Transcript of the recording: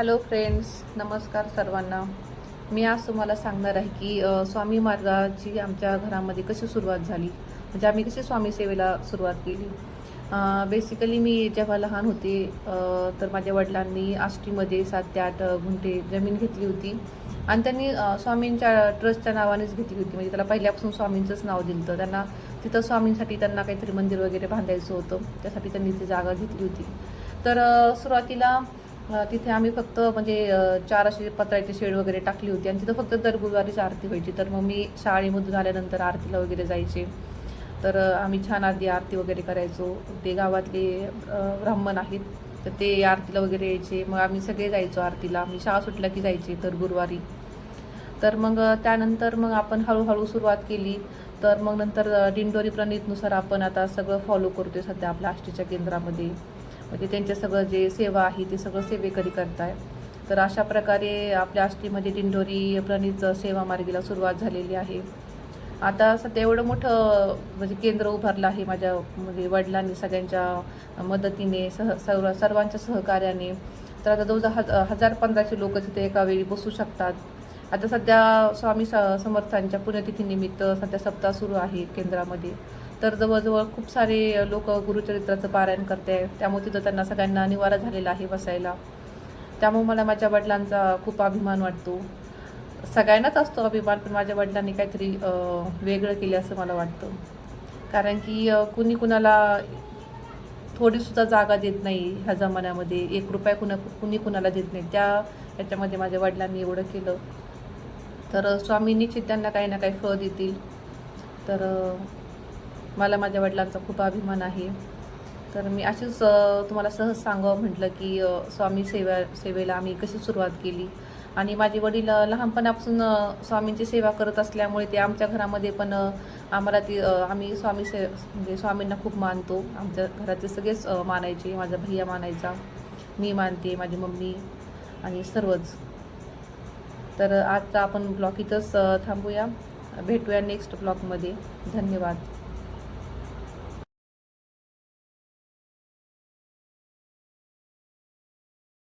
Hello friends नमस्कार सर्वांना. मी आज तुम्हाला सांगणार आहे की स्वामी मार्गाची आमच्या घरामध्ये कशी सुरुवात झाली. म्हणजे आम्ही कशी स्वामी सेवेला सुरुवात केली. बेसिकली मी जेव्हा लहान होते तर माझ्या वडिलांनी आष्टीमध्ये सात ते आठ गुंठे जमीन घेतली होती. आणि त्यांनी स्वामींच्या ट्रस्टच्या नावानेच घेतली होती. म्हणजे त्याला पहिल्यापासून स्वामींचंच नाव दिलं होतं त्यांना तिथं स्वामींसाठी त्यांना काहीतरी मंदिर वगैरे बांधायचं होतं. त्यासाठी त्यांनी ती जागा घेतली होती. तर सुरुवातीला तिथे आम्ही फक्त म्हणजे चार असे पत्राची शेड वगैरे टाकली होती आणि तिथं फक्त दर गुरुवारीच आरती व्हायची. तर मग मी शाळेमधून आल्यानंतर आरतीला वगैरे जायचे. तर आम्ही छान आधी आरती वगैरे करायचो. ते गावातले ब्राह्मण आहेत तर ते आरतीला वगैरे यायचे. मग आम्ही सगळे जायचो आरतीला. मी शाळा सुटल्या की जायचे तर गुरुवारी. तर मग त्यानंतर मग आपण हळूहळू सुरुवात केली. तर मग नंतर दिंडोरी प्रणीतनुसार आपण आता सगळं फॉलो करतोय सध्या आपल्या आष्टीच्या केंद्रामध्ये. म्हणजे त्यांचे सगळं जे सेवा आहे ते सगळं सेवेकरी करताय तर अशा प्रकारे आपल्या आष्टीमध्ये दिंडोरी प्रणीत सेवा मार्गीला सुरुवात झालेली आहे. आता सध्या एवढं मोठं म्हणजे केंद्र उभारलं आहे माझ्या म्हणजे वडिलांनी सगळ्यांच्या मदतीने सह सर्व सर्वांच्या सहकार्याने. तर आता जवळजवळ हज हजार पंधराशे लोक तिथे एका वेळी बसू शकतात. आता सध्या स्वामी स समर्थांच्या पुण्यतिथीनिमित्त सध्या सप्ताह सुरू आहे केंद्रामध्ये. तर जवळजवळ खूप सारे लोक गुरुचरित्राचं पारायण करते. त्यामुळे तिथं त्यांना सगळ्यांना निवारा झालेला आहे बसायला. त्यामुळे मला माझ्या वडिलांचा खूप अभिमान वाटतो. सगळ्यांनाच असतो अभिमान पण माझ्या वडिलांनी काहीतरी वेगळं केलं असं मला वाटतं. कारण की कुणी कुणाला थोडीसुद्धा जागा देत नाही ह्या जमान्यामध्ये. एक रुपया कुणा कुणी कुणाला देत नाही. त्या याच्यामध्ये माझ्या वडिलांनी एवढं केलं. तर स्वामी निश्चित त्यांना काही ना काही फळ देतील. तर मला माझ्या वडिलांचा खूप अभिमान आहे. तर मी अशीच तुम्हाला सहज सांगावं म्हटलं की स्वामी सेवा सेवेला आम्ही कशी सुरुवात केली. आणि माझे वडील लहानपणापासून स्वामींची सेवा करत असल्यामुळे ते आमच्या घरामध्ये पण आम्हाला ती आम्ही स्वामी से म्हणजे स्वामींना खूप मानतो. आमच्या घरातले सगळेच मानायचे माझा भैया मानायचा मी मानते माझी मम्मी आणि सर्वच. तर आजचा आपण ब्लॉग इथंच थांबूया. भेटूया नेक्स्ट ब्लॉगमध्ये धन्यवाद.